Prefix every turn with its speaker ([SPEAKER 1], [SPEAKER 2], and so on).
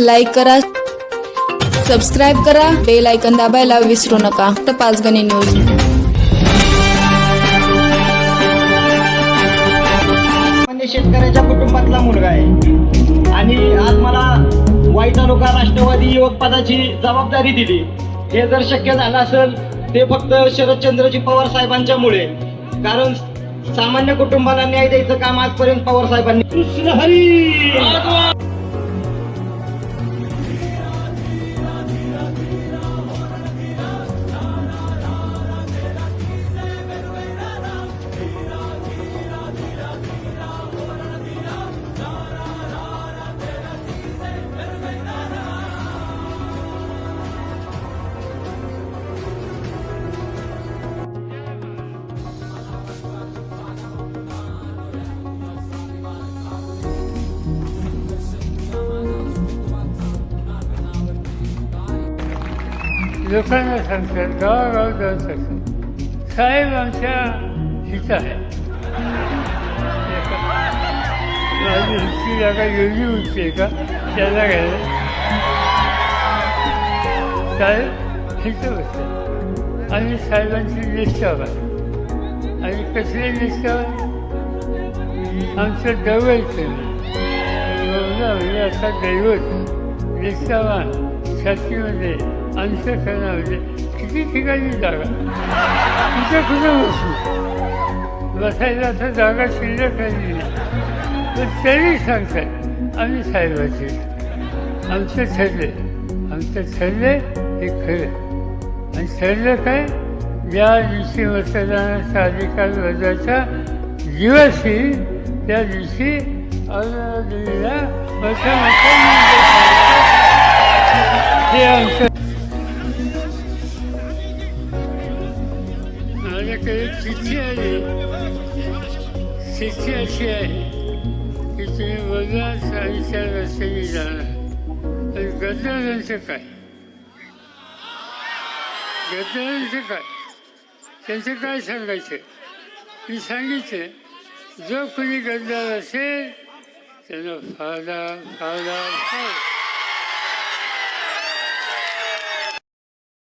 [SPEAKER 1] Like करा subscribe करा bell ऐकन दाबायला विसरू नका. तर पाचगणी न्यूज
[SPEAKER 2] सामान्य शेतकऱ्याच्या कुटुंबातला मुलगा आहे. आणि आज मला वाई तालुका राष्ट्रवादी युवक पदाची जबाबदारी दिली. हे जर शक्य झालं असेल ते फक्त शरदचंद्रजी पवार साहेबांच्यामुळे कारण सामान्य कुटुंबाला न्याय द्यायचं काम आजपर्यंत पवार साहेबांनी
[SPEAKER 3] लोकांना सांगतात गावागाव जाऊन सांगतात साहेब आमच्या हिचं आहे माझी हिची जागा एवढी होती का त्याला घ्यायला साहेब हिचं बसतं आणि साहेबांची लिस्ट आणि कसले लिस्ट आमचं दैवत म्हणजे असा दैवत निष्ठावान छातीमध्ये अंशकरणामध्ये किती ठिकाणी जागा? कुठे कुठे बसू? बसायला आता जागा शिल्लक राहिली. नाही पण तरी सांगतात आम्ही साहेबाचे. आमचे ठरले. आमचे ठरले हे खरं. आणि ठरलं काय? ज्या दिवशी मतदानाचा अधिकार वजाचा दिवस येईल त्या दिवशी औरंगाबादला मतदान हे आमचं माझ्याकडे चिठ्ठी आली चिठ्ठी अशी आहे. की तुम्ही बघा साईच्या रस्त्याने जाणार आणि गद्दारांचं काय? गद्दारांचं काय? त्यांचं काय सांगायचं? मी सांगितलं जो कोणी गद्दार असेल त्यानं फायदा फायदा फादा